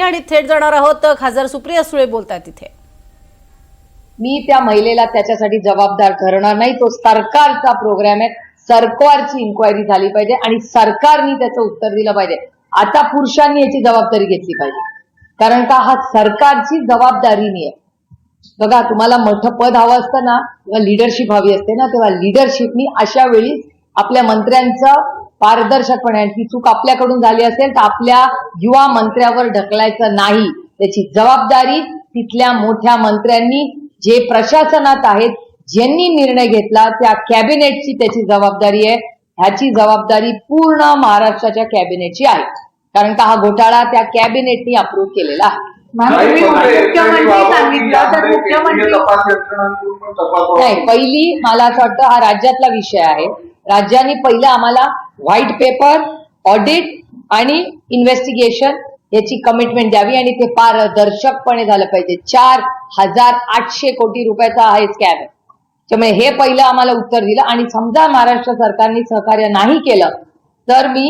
आणि थेट जाणार आहोत. खासदार सुप्रिया सुळे बोलतात तिथे. मी त्या महिलेला त्याच्यासाठी जबाबदार ठरणार नाही. तो सरकारचा प्रोग्राम आहे. सरकारची इन्क्वायरी झाली पाहिजे आणि सरकारने त्याचं उत्तर दिलं पाहिजे. आता पुरुषांनी याची जबाबदारी घेतली पाहिजे. कारण का? हा सरकारची जबाबदारी नाही आहे बघा तुम्हाला मोठं पद हवं असतं ना किंवा लिडरशिप हवी असते ना तेव्हा लिडरशिपनी अशा वेळी आपल्या मंत्र्यांचं पारदर्शकपणे आणि ती चूक आपल्याकडून झाली असेल तर आपल्या युवा मंत्र्यावर ढकलायचं नाही. त्याची जबाबदारी तिथल्या मोठ्या मंत्र्यांनी जे प्रशासनात आहेत ज्यांनी निर्णय घेतला त्या कॅबिनेटची त्याची जबाबदारी आहे. ह्याची जबाबदारी पूर्ण महाराष्ट्राच्या कॅबिनेटची आहे. कारण का हा घोटाळा त्या कॅबिनेटनी अप्रूव्ह केलेला आहे. नाही पहिली मला असं वाटतं हा राज्यातला विषय आहे. राज्यांनी पहिलं आम्हाला व्हाईट पेपर ऑडिट आणि इन्व्हेस्टिगेशन याची कमिटमेंट द्यावी आणि ते पारदर्शकपणे झालं पाहिजे. चार हजार आठशे कोटी रुपयाचा हा स्कॅम आहे. त्यामुळे हे पहिलं आम्हाला उत्तर दिलं आणि समजा महाराष्ट्र सरकारने सहकार्य नाही केलं तर मी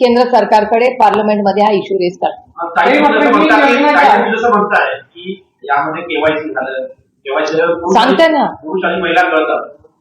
केंद्र सरकारकडे पार्लमेंटमध्ये हा इश्यू रेस करतो सांगते ना.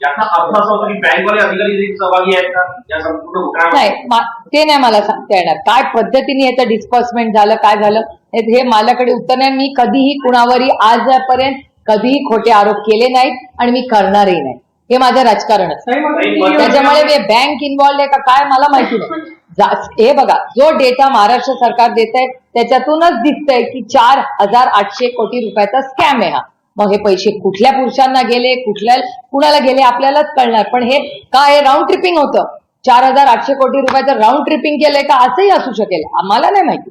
पुरुष आणि महिला कळतात याचा अर्थ असा होता की बँकवाले अधिकारी देखील सहभागी आहेत का? या संपूर्ण घोटाळ्यामध्ये नाही मा- ते नाही मला सांगता येणार. काय पद्धतीने याचं डिस्पर्समेंट झालं काय झालं हे हे माझ्याकडे उत्तर नाही. मी कधीही कुणावरही आजपर्यंत कधीही खोटे आरोप केले नाहीत आणि मी करणारही नाही. हे माझं राजकारणच योजना- त्याच्यामुळे मी बँक इन्व्हॉल्ड आहे का काय मला माहिती नाही. जा- हे बघा जो डेटा महाराष्ट्र सरकार देत आहे त्याच्यातूनच दिसतंय की चार हजार आठशे कोटी रुपयाचा स्कॅम आहे हा. मग हे पैसे कुठल्या पुरुषांना गेले कुठल्या कुणाला गेले आपल्यालाच कळणार. पण हे काय हे राऊंड ट्रिपिंग होतं. चार हजार आठशे कोटी रुपयाचं राऊंड ट्रिपिंग केलंय का? असंही असू शकेल. आम्हाला नाही माहिती.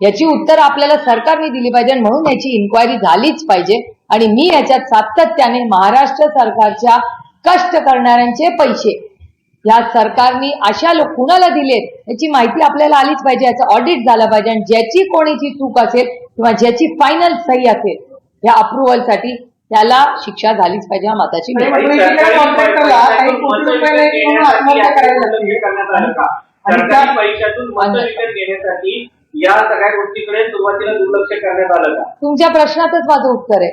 याची उत्तर आपल्याला सरकारने दिली पाहिजे म्हणून याची इन्क्वायरी झालीच पाहिजे. आणि मी याच्यात सातत्याने महाराष्ट्र सरकारच्या कष्ट करणाऱ्यांचे पैसे या सरकारने अशा लोक कुणाला दिलेत याची माहिती आपल्याला आलीच पाहिजे. याचं ऑडिट झालं पाहिजे. आणि ज्याची कोणीची चूक असेल किंवा ज्याची फायनल सही असेल या अप्रुव्हलसाठी त्याला शिक्षा झालीच पाहिजे हा मताची या सगळ्या गोष्टीकडे सुरुवातीला दुर्लक्ष करण्यात आलं का? तुमच्या प्रश्नातच माझं उत्तर आहे.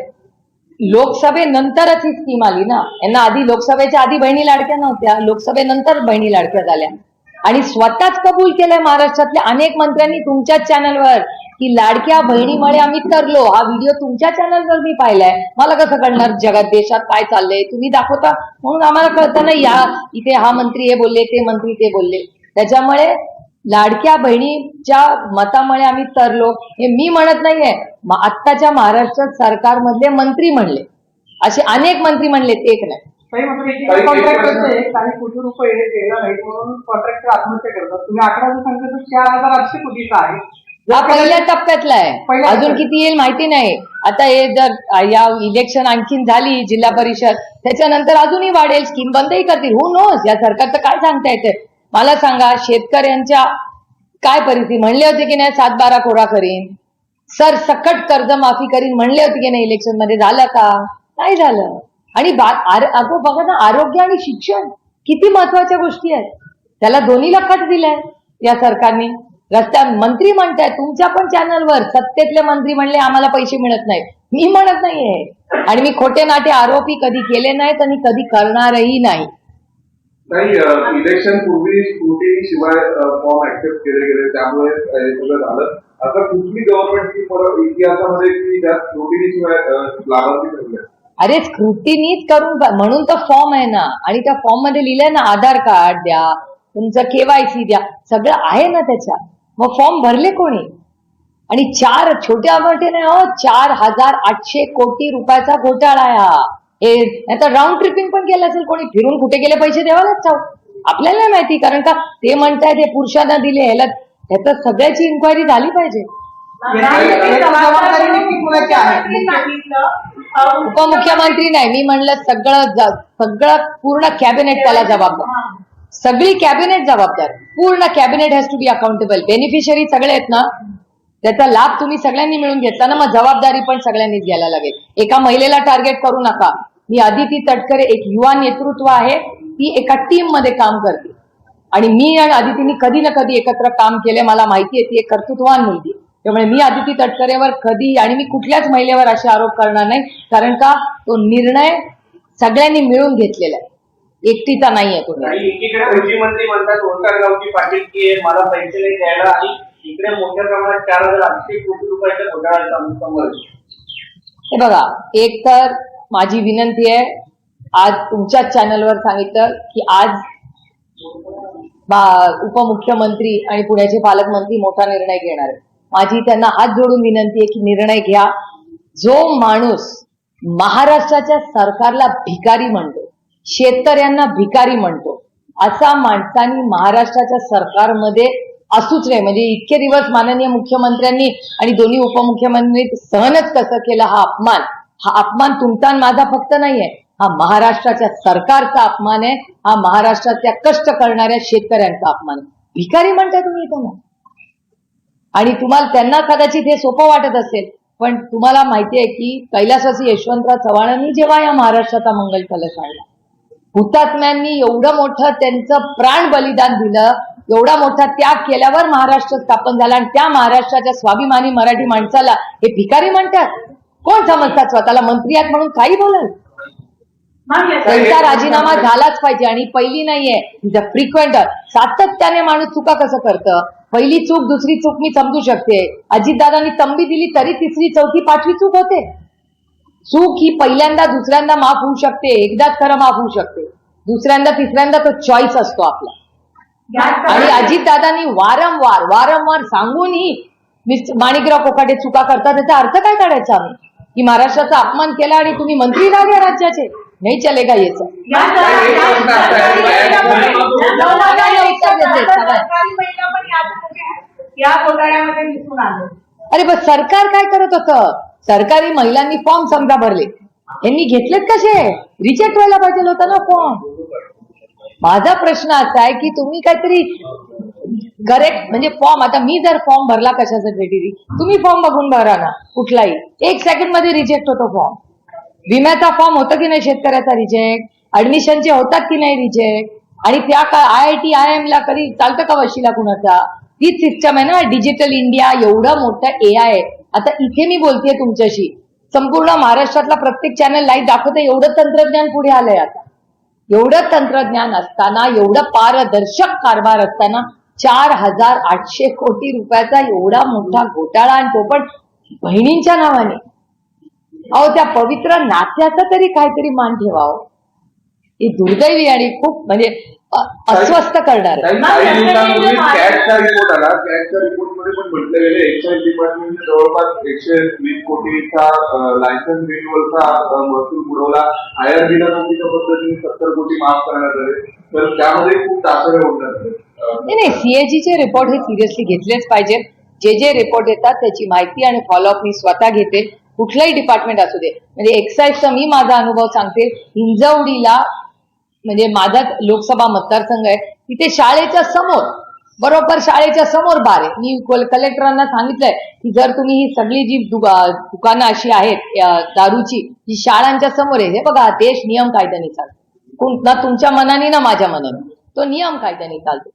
लोकसभेनंतरच ही स्कीम आली ना? यांना आधी लोकसभेच्या आधी बहिणी लाडक्या नव्हत्या लोकसभेनंतर बहिणी लाडक्या झाल्या. आणि स्वतःच कबूल केलंय महाराष्ट्रातल्या अनेक मंत्र्यांनी तुमच्याच चॅनलवर की लाडक्या बहिणीमुळे आम्ही तरलो. हा व्हिडिओ तुमच्या चॅनलवर मी पाहिलाय. मला कसं कळणार जगात देशात काय चाललंय? तुम्ही दाखवता. म्हणून आम्हाला कळतं ना या इथे हा मंत्री हे बोलले ते मंत्री ते बोलले. त्याच्यामुळे लाडक्या बहिणीच्या मतामुळे आम्ही तरलो. हे मी म्हणत नाहीये. आत्ताच्या महाराष्ट्र सरकारमधले मंत्री म्हणले. असे अनेक मंत्री म्हणलेत एक नाही. काही मंत्री काही- कोटी रुपये द्यायला नाही म्हणून कॉन्ट्रॅक्टर आत्महत्या करतात? तुम्ही अकरा सांगता तर चार हजार आठशे कोटीचा आहे. हा पहिल्या टप्प्यातला आहे. अजून. किती येईल माहिती नाही. आता हे जर या इलेक्शन आणखीन झाली जिल्हा परिषद त्याच्यानंतर अजूनही वाढेल स्कीम बंदही करतील. हो नोस या सरकारचं काय सांगता येते मला सांगा शेतकऱ्यांच्या काय परिस्थिती? म्हणले होते की नाही सात बारा कोरा करीन. सर सकट कर्ज माफी करीन म्हणले होते की नाही इलेक्शनमध्ये? झालं का? नाही झालं. आणि अगो बघा ना आरोग्य आणि शिक्षण किती महत्त्वाच्या गोष्टी आहेत. त्याला दोन्हीला कट दिलाय या सरकारने. रस्त्या मंत्री म्हणताय तुमच्या पण चॅनलवर सत्तेतले मंत्री म्हणले आम्हाला पैसे मिळत नाहीत. मी म्हणत नाहीये. आणि मी खोटे नाटे आरोपी कधी केले नाहीत आणि कधी करणारही नाही. इलेक्शन पूर्वी स्क्रुटिनी शिवाय फॉर्म ऍक्सेप्ट केले गेले. त्यामुळे अ, हे सगळं झालं. आता कुठली गव्हर्नमेंटची परत इतिहासामध्ये अरे स्क्रुटिनीच करून म्हणून तर फॉर्म आहे ना आणि त्या फॉर्ममध्ये लिहिलंय ना आधार कार्ड द्या तुमचं केवायसी द्या सगळं आहे ना त्याच्या मग फॉर्म भरले कोणी आणि चार छोट्या मोठे नाही हो चार हजार आठशे कोटी रुपयाचा घोटाळा आहे हा हे तर राऊंड ट्रिपिंग पण केलं असेल कोणी फिरून कुठे गेले पैसे द्यावालाच जाऊ आपल्याला नाही माहिती कारण का ते म्हणताय ते पुरुषांना दिले ह्याला ह्याचं सगळ्याची इन्क्वायरी झाली पाहिजे उपमुख्यमंत्री नाही. मी म्हणलं सगळं सगळं पूर्ण कॅबिनेट त्याला जबाबदार. सगळी कॅबिनेट जबाबदार. पूर्ण cabinet has to be accountable beneficiary सगळे आहेत ना? त्याचा लाभ तुम्ही सगळ्यांनी मिळून घेतला ना मग जबाबदारी पण सगळ्यांनीच घ्यायला लागेल. एका महिलेला टार्गेट करू नका. मी आदिती तटकरे एक युवा नेतृत्व आहे. ती एका टीममध्ये काम करते. आणि मी आणि आदितीने कधी ना कधी एकत्र काम केले. मला माहिती आहे ती एक कर्तृत्वान मुलगी. त्यामुळे मी आदिती तटकरेवर कधी आणि मी कुठल्याच महिलेवर असे आरोप करणार नाही कारण का तो निर्णय सगळ्यांनी मिळून घेतलेला आहे एकटीचा नाहीये तो निर्णय. आणि एकीकडे कृषी मंत्री म्हणतात ओंकार गावची पाटील की मला पैसे नाही द्यायला आणि इकडे मोठ्या प्रमाणात चार हजार आठशे कोटी रुपयाच्या घोटाळ्याचा समोर आहे. हे बघा एक तर माझी विनंती आहे आज तुमच्याच चॅनलवर सांगितलं की आज उपमुख्यमंत्री आणि पुण्याचे पालकमंत्री मोठा निर्णय घेणार आहे माझी त्यांना हात जोडून विनंती आहे की निर्णय घ्या. जो माणूस महाराष्ट्राच्या सरकारला भिकारी म्हणतो शेतकऱ्यांना भिकारी म्हणतो असा माणसांनी महाराष्ट्राच्या सरकारमध्ये असूच नाही म्हणजे इतके दिवस माननीय मुख्यमंत्र्यांनी आणि दोन्ही उपमुख्यमंत्री सहनच कसं केलं हा अपमान? हा अपमान तुमचा माझा फक्त नाहीये. हा महाराष्ट्राच्या सरकारचा अपमान आहे. हा महाराष्ट्रातल्या कष्ट करणाऱ्या शेतकऱ्यांचा अपमान आहे. भिकारी म्हणताय तुम्ही त्यांना आणि तुम्हाला त्यांना कदाचित हे सोपं वाटत असेल पण तुम्हाला माहिती आहे की कैलासवासी यशवंतराव चव्हाणांनी जेव्हा या महाराष्ट्राचा मंगल कलश आणला हुतात्म्यांनी एवढं मोठं त्यांचं प्राण बलिदान दिलं एवढा मोठा त्याग केल्यावर महाराष्ट्र स्थापन झाला आणि त्या महाराष्ट्राच्या स्वाभिमानी मराठी माणसाला हे भिकारी म्हणतात. कोण समजतात स्वतःला? मंत्री आहेत म्हणून काही बोलाल. त्यांचा राजीनामा झालाच पाहिजे आणि पहिली नाहीये. फ्रिक्वेंट सातत्याने माणूस चुका कसं करतं? पहिली चूक दुसरी चूक मी समजू शकते. अजितदादांनी तंबी दिली तरी तिसरी चौथी पाचवी चूक होते. चूक ही पहिल्यांदा दुसऱ्यांदा माफ होऊ शकते. एकदाच खरं माफ होऊ शकते. दुसऱ्यांदा तिसऱ्यांदा तो चॉईस असतो आपला. आणि अजितदादांनी वारंवार वारंवार सांगूनही मिस्टर माणिकराव कोकाटे चुका करतात. त्याचा अर्थ काय काढायचा आम्ही? की महाराष्ट्राचा अपमान केला आणि तुम्ही मंत्री झाले राज्याचे. नाही चलेगा याचं या आलं। अरे पण सरकार काय करत होतं? सरकारी महिलांनी फॉर्म समजा भरले. यांनी घेतलेत कसे? रिजेक्ट व्हायला पाहिजे होता ना फॉर्म माझा प्रश्न असा आहे की तुम्ही काहीतरी करेक्ट म्हणजे फॉर्म आता मी जर फॉर्म भरला कशासाठी तुम्ही फॉर्म बघून भरा ना कुठलाही. एक सेकंडमध्ये रिजेक्ट होतो फॉर्म विम्याचा फॉर्म होतं की नाही शेतकऱ्याचा रिजेक्ट ऍडमिशनचे होतात की नाही रिजेक्ट आणि त्या I I T I M ला कधी चालतं का वशिला कुणाचा? तीच सिस्टम आहे ना डिजिटल इंडिया एवढं मोठं ए आय आता इथे मी बोलतेय तुमच्याशी. संपूर्ण महाराष्ट्रातला प्रत्येक चॅनल लाईव्ह दाखवतं एवढं तंत्रज्ञान पुढे आलंय आता. एवढं तंत्रज्ञान असताना एवढं पारदर्शक कारभार असताना चार हजार आठशे कोटी रुपयाचा एवढा मोठा घोटाळा आणि तो पण बहिणींच्या नावाने. अहो त्या पवित्र नात्याचा तरी काहीतरी मान ठेवावं. हे दुर्दैवी आणि खूप म्हणजे अस्वस्थ करणार. काही काही दिवसांपूर्वी कॅटचा रिपोर्ट आला. कॅटच्या रिपोर्टमध्ये पण म्हटलं गेलं एक्साईज डिपार्टमेंटने जवळपास एकशे वीस कोटीचा लायसन्स रिन्युअलचा महसूल बुडवला. आयआरबीला नोंदीच्या पद्धतीने सत्तर कोटी माफ करण्यात आले. तर त्यामध्ये खूप टाकळे होणार नाही नाही सीएजीचे रिपोर्ट हे सिरियसली घेतलेच पाहिजेत. जे जे रिपोर्ट येतात त्याची माहिती आणि फॉलोअप मी स्वतः घेते. कुठलंही डिपार्टमेंट असू दे. म्हणजे एक्साईजचा मी माझा अनुभव सांगते. हिंजवडीला म्हणजे माझा लोकसभा मतदारसंघ आहे तिथे शाळेच्या समोर बरोबर शाळेच्या समोर बार आहे. मी कलेक्टरांना सांगितलंय की जर तुम्ही ही सगळी जी दुका- दुकानं अशी आहेत दारूची ही शाळांच्या समोर आहे हे बघा देश नियम कायद्याने चालतो. कोण- ना तुमच्या मनाने ना माझ्या मनाने. तो नियम कायद्याने चालतो.